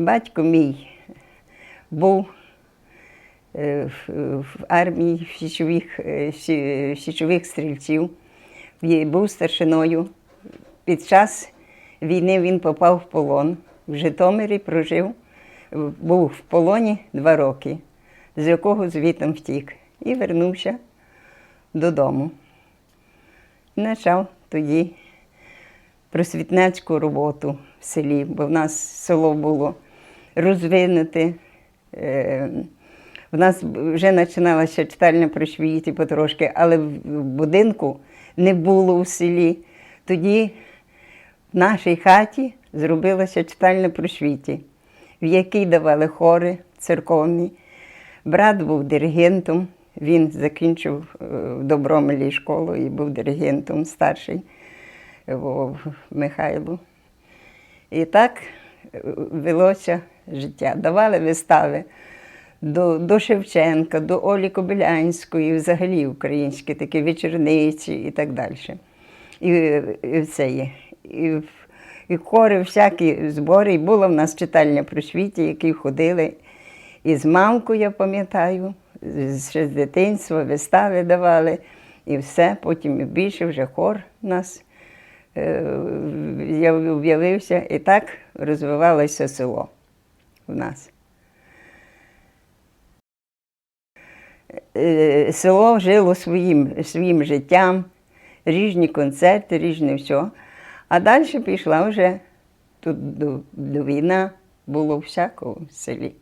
Батько мій був е, в, армії січових, е, січових стрільців, був старшиною. Під час війни він попав в полон. В Житомирі прожив, був в полоні два роки, з якого звітом втік. І вернувся додому. Почав тоді просвітницьку роботу в селі, бо в нас село було розвинуте. Е, В нас вже починалася читальня про швіті потрошки, але в будинку не було в селі. Тоді в нашій хаті зробилася читальня про швіті, в якій давали хори церковні. Брат був диригентом, він закінчив е, в Добромелі школу і був диригентом старший о, Михайло. І так е, велося життя. Давали вистави до, до Шевченка, до Олі Кобилянської, взагалі українські такі вечорниці і так далі. І, і це є. І, і хори, всякі збори. І була в нас читальня про світі, які ходили. І з мамкою, я пам'ятаю, ще з дитинства вистави давали, і все. Потім більше вже хор у нас е, з'яв- І так розвивалося село в нас. Е, Село жило своїм, своїм життям, різні концерти, різне все. А далі пішла вже тут до, до війна, було всякого в селі.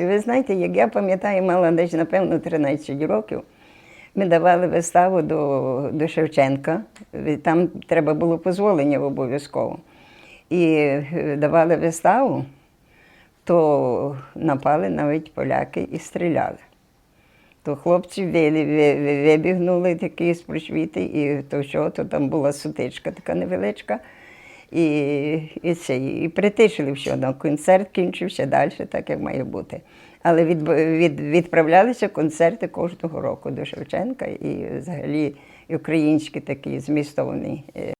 Ви знаєте, як я пам'ятаю, мала десь, напевно, 13 років. Ми давали виставу до, до Шевченка. Там треба було дозволення обов'язково. І е, давали виставу, то напали навіть поляки і стріляли. То хлопці ви- ви- ви- вибігнули такі з просвіти, і то що, то там була сутичка така невеличка. І, і, це, і притишили все. Ну, концерт кінчився далі, так як має бути. Але від, від, відправлялися концерти кожного року до Шевченка і взагалі українські такі змістовні е,